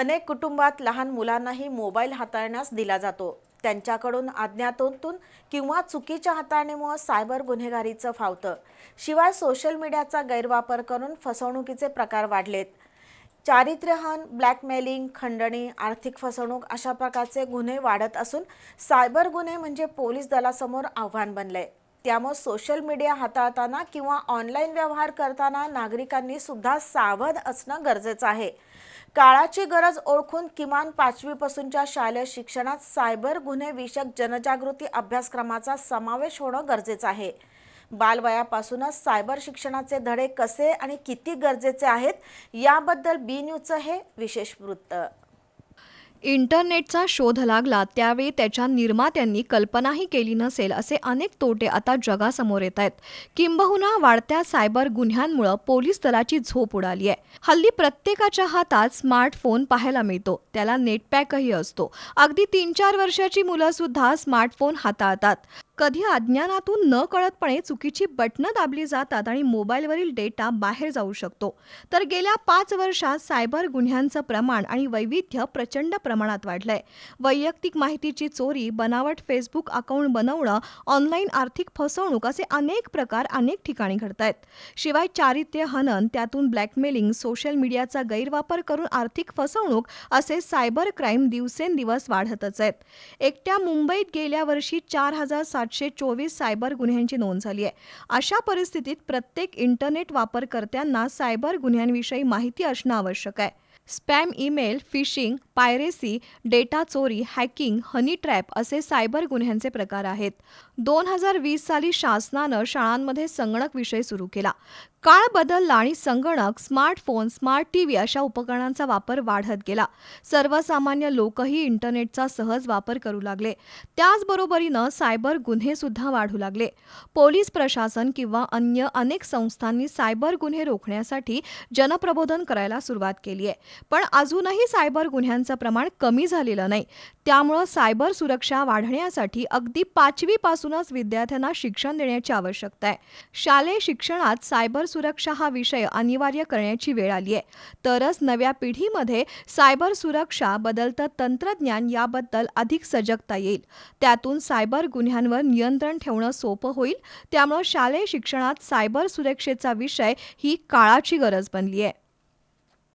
अनेक कुटुंबात लहान मुलांनाही मोबाईल हाताळण्यास दिला जातो. त्यांच्याकडून अज्ञातोतून किंवा चुकीच्या हाताळणीमुळे सायबर गुन्हेगारीचं फावतं. शिवाय सोशल मीडियाचा गैरवापर करून फसवणुकीचे प्रकार वाढलेत. चारित्र्यहन ब्लॅकमेलिंग खंडणी आर्थिक फसवणूक अशा प्रकारचे गुन्हे वाढत असून सायबर गुन्हे म्हणजे पोलीस दलासमोर आव्हान बनले त्यामुळे सोशल मीडिया हाताळताना किंवा ऑनलाईन व्यवहार करताना नागरिकांनी सुद्धा सावध असणं गरजेचं आहे. काळाची गरज ओळखून किमान पाचवीपासूनच्या शालेय शिक्षणात सायबर गुन्हे विषयक जनजागृती अभ्यासक्रमाचा समावेश होणं गरजेचं आहे. बालवयापासूनच सायबर शिक्षणाचे धडे कसे आणि किती गरजेचे आहेत याबद्दल बी न्यूजचं हे विशेष वृत्त. इंटरनेटचा शोध लागला त्यावेळी त्याच्या निर्मात्यांनी कल्पनाही केली नसेल असे अनेक तोटे आता जगासमोर येत आहेत. किंबहुना वाढत्या सायबर गुन्ह्यांमुळे पोलीस दलाची झोप उडाली आहे. हल्ली प्रत्येकाच्या हातात स्मार्टफोन पाहायला मिळतो. त्याला नेटपॅकही असतो. अगदी तीन चार वर्षाची मुलं सुद्धा स्मार्टफोन हाताळतात. कधी अज्ञानातून न कळतपणे चुकीची बटणं दाबली जातात आणि मोबाईलवरील डेटा बाहेर जाऊ शकतो. तर गेल्या पाच वर्षात सायबर गुन्ह्यांचं प्रमाण आणि वैविध्य प्रचंड प्रमाणात वाढलंय. वैयक्तिक माहितीची चोरी बनावट फेसबुक अकाउंट बनवणं ऑनलाईन आर्थिक फसवणूक असे अनेक प्रकार अनेक ठिकाणी घडत आहेत शिवाय चारित्र्य हनन त्यातून ब्लॅकमेलिंग सोशल मीडियाचा गैरवापर करून आर्थिक फसवणूक असे सायबर क्राईम दिवसेंदिवस वाढतच आहेत. एकट्या मुंबईत गेल्या वर्षी चार हजार सातशे चोवीस सायबर गुन्ह्यांची नोंद झाली आहे. अशा परिस्थितीत प्रत्येक इंटरनेट वापरकर्त्यांना सायबर गुन्ह्यांविषयी माहिती असणं आवश्यक आहे. Spam email phishing piracy data चोरी हॅकिंग हनी ट्रॅप असे सायबर गुन्ह्यांचे प्रकार आहेत. दोन हजार वीस साली शासनानं शाळांमध्ये संगणक विषय सुरू केला. काळ बदलला आणि संगणक स्मार्टफोन स्मार्ट टी व्ही अशा उपकरणांचा वापर वाढत गेला. सर्वसामान्य लोकही इंटरनेटचा सहज वापर करू लागले. त्याचबरोबरीनं सायबर गुन्हेसुद्धा वाढू लागले. पोलीस प्रशासन किंवा अन्य अनेक संस्थांनी सायबर गुन्हे रोखण्यासाठी जनप्रबोधन करायला सुरुवात केली आहे. पण अजूनही सायबर गुन्ह्यांचं प्रमाण कमी झालेलं नाही. त्यामुळं सायबर सुरक्षा वाढण्यासाठी अगदी पाचवीपासूनच विद्यार्थ्यांना शिक्षण देण्याची आवश्यकता आहे. शालेय शिक्षणात सायबर सुरक्षा हा विषय अनिवार्य करण्याची वेळ आली आहे. तरच नव्या पिढीमध्ये सायबर सुरक्षा बदलतं तंत्रज्ञान याबद्दल अधिक सजगता येईल. त्यातून सायबर गुन्ह्यांवर नियंत्रण ठेवणं सोपं होईल. त्यामुळं शालेय शिक्षणात सायबर सुरक्षेचा विषय ही काळाची गरज बनली आहे.